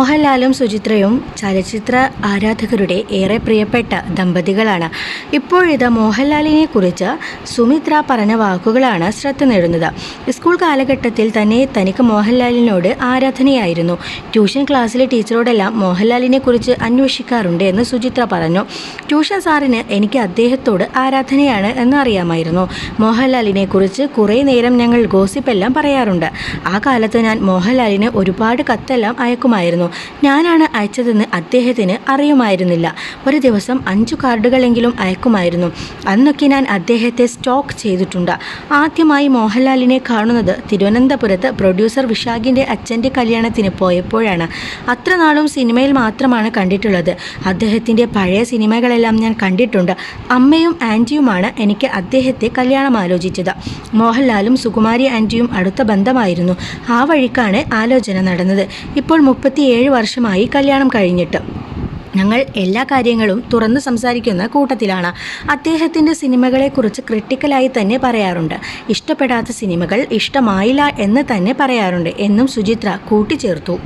മോഹൻലാലും സുചിത്രയും ചലച്ചിത്ര ആരാധകരുടെ ഏറെ പ്രിയപ്പെട്ട ദമ്പതികളാണ്. ഇപ്പോഴിത് മോഹൻലാലിനെ കുറിച്ച് സുമിത്ര പറഞ്ഞ വാക്കുകളാണ് ശ്രദ്ധ നേടുന്നത്. സ്കൂൾ കാലഘട്ടത്തിൽ തന്നെ തനിക്ക് മോഹൻലാലിനോട് ആരാധനയായിരുന്നു. ട്യൂഷൻ ക്ലാസ്സിലെ ടീച്ചറോടെല്ലാം മോഹൻലാലിനെ കുറിച്ച് അന്വേഷിക്കാറുണ്ട് എന്ന് സുചിത്ര പറഞ്ഞു. ട്യൂഷൻ സാറിന് എനിക്ക് അദ്ദേഹത്തോട് ആരാധനയാണ് എന്നറിയാമായിരുന്നു മോഹൻലാലിനെ കുറിച്ച് കുറേ നേരം ഞങ്ങൾ ഗോസിപ്പെല്ലാം പറയാറുണ്ട്. ആ കാലത്ത് ഞാൻ മോഹൻലാലിന് ഒരുപാട് കത്തെല്ലാം അയക്കുമായിരുന്നു. ഞാനാണ് അയച്ചതെന്ന് അദ്ദേഹത്തിന് അറിയുമായിരുന്നില്ല. ഒരു ദിവസം അഞ്ചു കാർഡുകളെങ്കിലും അയക്കുമായിരുന്നു. അന്നൊക്കെ ഞാൻ അദ്ദേഹത്തെ സ്റ്റോക്ക് ചെയ്തിട്ടുണ്ട്. ആദ്യമായി മോഹൻലാലിനെ കാണുന്നത് തിരുവനന്തപുരത്ത് പ്രൊഡ്യൂസർ വിശാഖിന്റെ അച്ഛന്റെ കല്യാണത്തിന് പോയപ്പോഴാണ്. അത്ര നാളും സിനിമയിൽ മാത്രമാണ് കണ്ടിട്ടുള്ളത്. അദ്ദേഹത്തിന്റെ പഴയ സിനിമകളെല്ലാം ഞാൻ കണ്ടിട്ടുണ്ട്. അമ്മയും ആന്റിയുമാണ് എനിക്ക് അദ്ദേഹത്തെ കല്യാണം ആലോചിച്ചത്. മോഹൻലാലും സുകുമാരി ആന്റിയും അടുത്ത ബന്ധമായിരുന്നു. ആ വഴിക്കാണ് ആലോചന നടന്നത്. ഇപ്പോൾ മുപ്പത്തിയേഴ് വർഷമായി കല്യാണം കഴിഞ്ഞിട്ട്. ഞങ്ങൾ എല്ലാ കാര്യങ്ങളും തുറന്ന് സംസാരിക്കുന്ന കൂട്ടത്തിലാണ്. അദ്ദേഹത്തിന്റെ സിനിമകളെക്കുറിച്ച് ക്രിട്ടിക്കലായി തന്നെ പറയാറുണ്ട്. ഇഷ്ടപ്പെടാത്ത സിനിമകൾ ഇഷ്ടമായില്ല എന്ന് തന്നെ പറയാറുണ്ട്. എന്നും സുചിത്ര കൂട്ടിച്ചേർത്തു.